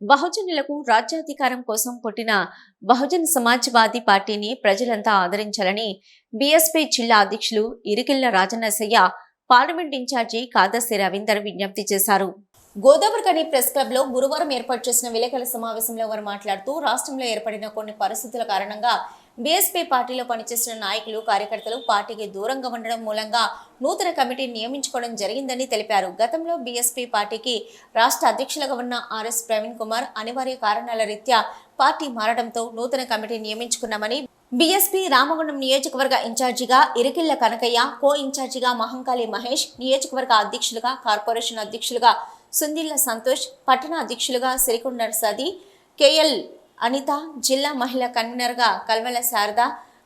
బహుజనులకు రాజ్యాధికారం కోసం పుట్టిన బహుజన్ సమాజ్వాదీ పార్టీని ప్రజలంతా ఆదరించాలని బీఎస్పీ జిల్లా అధ్యక్షులు ఇరికిళ్ళ రాజనసయ్య పార్లమెంట్ ఇన్ఛార్జి కాదర్శి రవీందర్ విజ్ఞప్తి చేశారు. గోదావరికని ప్రెస్ క్లబ్లో గురువారం ఏర్పాటు చేసిన విలేకరుల సమావేశంలో వారు మాట్లాడుతూ రాష్ట్రంలో ఏర్పడిన కొన్ని పరిస్థితుల కారణంగా బీఎస్పీ పార్టీలో పనిచేసిన నాయకులు కార్యకర్తలు పార్టీకి దూరంగా ఉండడం మూలంగా నూతన కమిటీని నియమించుకోవడం జరిగిందని తెలిపారు. గతంలో బీఎస్పీ పార్టీకి రాష్ట్ర అధ్యక్షులుగా ఉన్న ఆర్ఎస్ ప్రవీణ్ కుమార్ అనివార్య కారణాల రీత్యా పార్టీ మారడంతో నూతన కమిటీ నియమించుకున్నామని బీఎస్పీ రామగుండం నియోజకవర్గ ఇన్ఛార్జిగా ఇరికిళ్ళ కనకయ్య కో ఇన్ఛార్జిగా మహంకాళి మహేష్ నియోజకవర్గ అధ్యక్షులుగా కార్పొరేషన్ అధ్యక్షులుగా సుందిల్ల సంతోష్ పట్టణ అధ్యక్షులుగా సిరికొండ సది కేఎల్ అనిత జిల్లా మహిళా కన్వీనర్గా కల్వల శారద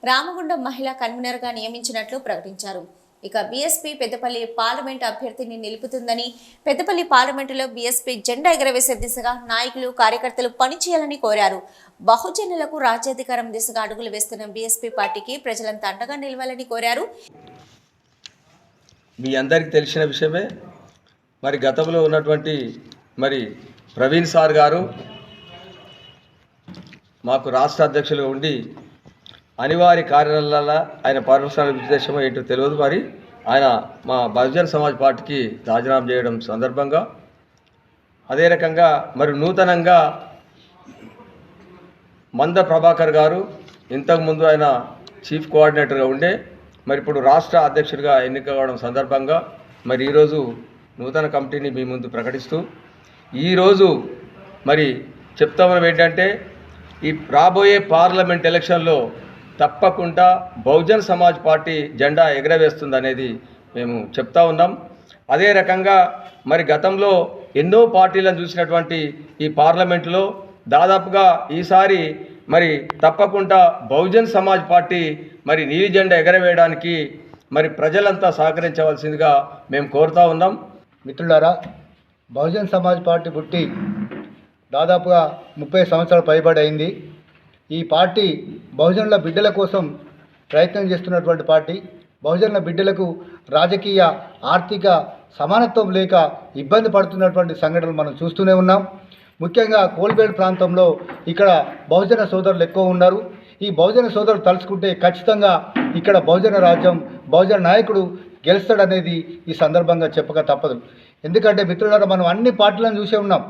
రామగుండం మహిళా కన్వీనర్గా నియమించినట్లు ప్రకటించారు. ఇక బీఎస్పీ పెద్దపల్లి పార్లమెంట్ అభ్యర్థిని నిలుపుతుందని పెద్దపల్లి పార్లమెంటులో బీఎస్పీ జెండా ఎగరవేసే దిశగా నాయకులు కార్యకర్తలు పనిచేయాలని కోరారు. బహుజనులకు రాజ్యాధికారం దిశగా అడుగులు వేస్తున్న బీఎస్పీ పార్టీకి ప్రజలంతా అండగా నిలవాలని కోరారు. మీ అందరికీ తెలిసిన విషయమే మరి గతంలో ఉన్నటువంటి మరి ప్రవీణ్ సార్ గారు మాకు రాష్ట్ర అధ్యక్షులుగా ఉండి అనివార్య కార్యాలయాల ఆయన పర్సనల్ ఉద్దేశం ఏంటో తెలియదు మరి. ఆయన మా బహుజన సమాజ్ పార్టీకి రాజీనామా చేయడం సందర్భంగా అదే రకంగా మరి నూతనంగా మంద ప్రభాకర్ గారు ఇంతకుముందు ఆయన చీఫ్ కోఆర్డినేటర్గా ఉండే మరి ఇప్పుడు రాష్ట్ర అధ్యక్షుడిగా ఎన్నిక కావడం సందర్భంగా మరి ఈరోజు నూతన కమిటీని మీ ముందు ప్రకటిస్తూ ఈరోజు మరి చెప్తా ఏంటంటే ఈ రాబోయే పార్లమెంట్ ఎలక్షన్లో తప్పకుండా బహుజన్ సమాజ్ పార్టీ జెండా ఎగరవేస్తుంది అనేది మేము చెప్తా ఉన్నాం. అదే రకంగా మరి గతంలో ఎన్నో పార్టీలను చూసినటువంటి ఈ పార్లమెంటులో దాదాపుగా ఈసారి మరి తప్పకుండా బహుజన్ సమాజ్ పార్టీ మరి నీలి జెండా ఎగరవేయడానికి మరి ప్రజలంతా సహకరించవలసిందిగా మేము కోరుతా ఉన్నాం. మిత్రులారా బహుజన్ సమాజ్ పార్టీ పుట్టి దాదాపుగా ముప్పై సంవత్సరాలు పైబడి అయింది. ఈ పార్టీ బహుజనుల బిడ్డల కోసం ప్రయత్నం చేస్తున్నటువంటి పార్టీ బహుజనుల బిడ్డలకు రాజకీయ ఆర్థిక సమానత్వం లేక ఇబ్బంది పడుతున్నటువంటి సంఘటనలు మనం చూస్తూనే ఉన్నాం. ముఖ్యంగా కోల్బేడ్ ప్రాంతంలో ఇక్కడ బహుజన సోదరులు ఎక్కువ ఉన్నారు. ఈ బహుజన సోదరులు తలుచుకుంటే ఖచ్చితంగా ఇక్కడ బహుజన రాజ్యం బహుజన నాయకుడు గెలుస్తాడనేది ఈ సందర్భంగా చెప్పక తప్పదు. ఎందుకంటే మిత్రులారా మనం అన్ని పార్టీలను చూసే ఉన్నాం.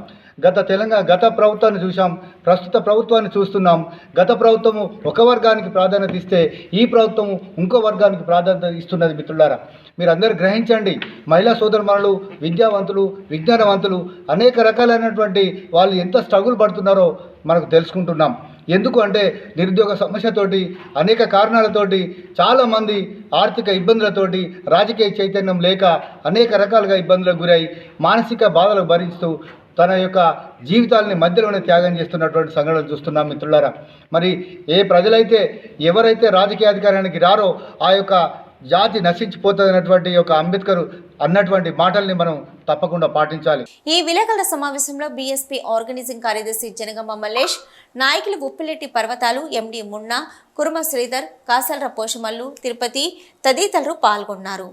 గత తెలంగాణ గత ప్రభుత్వాన్ని చూసాం ప్రస్తుత ప్రభుత్వాన్ని చూస్తున్నాం. గత ప్రభుత్వము ఒక వర్గానికి ప్రాధాన్యత ఇస్తే ఈ ప్రభుత్వము ఇంకో వర్గానికి ప్రాధాన్యత ఇస్తున్నది మిత్రులారా. మీరందరూ గ్రహించండి మహిళా సోదరుమణులు విద్యావంతులు విజ్ఞానవంతులు అనేక రకాలైనటువంటి వాళ్ళు ఎంత స్ట్రగుల్ పడుతున్నారో మనకు తెలుసుకుంటున్నాం. ఎందుకు అంటే నిరుద్యోగ సమస్యతోటి అనేక కారణాలతోటి చాలామంది ఆర్థిక ఇబ్బందులతోటి రాజకీయ చైతన్యం లేక అనేక రకాలుగా ఇబ్బందులకు గురై మానసిక బాధలకు భరిస్తూ తన యొక్క జీవితాలని మధ్యలోనే త్యాగం చేస్తున్నటువంటి సంఘటనలు చూస్తున్నాం మిత్రులారా. మరి ఏ ప్రజలైతే ఎవరైతే రాజకీయ అధికారానికి రారో ఆ యొక్క జాతి నశించిపోతుందన్నటువంటి యొక్క అంబేద్కర్ అన్నటువంటి మాటల్ని మనం తప్పకుండా పాటించాలి. ఈ విలేకరుల సమావేశంలో బీఎస్పీ ఆర్గనైజింగ్ కార్యదర్శి జనగమ్మ మల్లేష్ నాయకులు ఉప్పిలెట్టి పర్వతాలు ఎండి మున్నా కురుమ శ్రీధర్ కాసల్ర పోషమల్లు తిరుపతి తదితరులు పాల్గొన్నారు.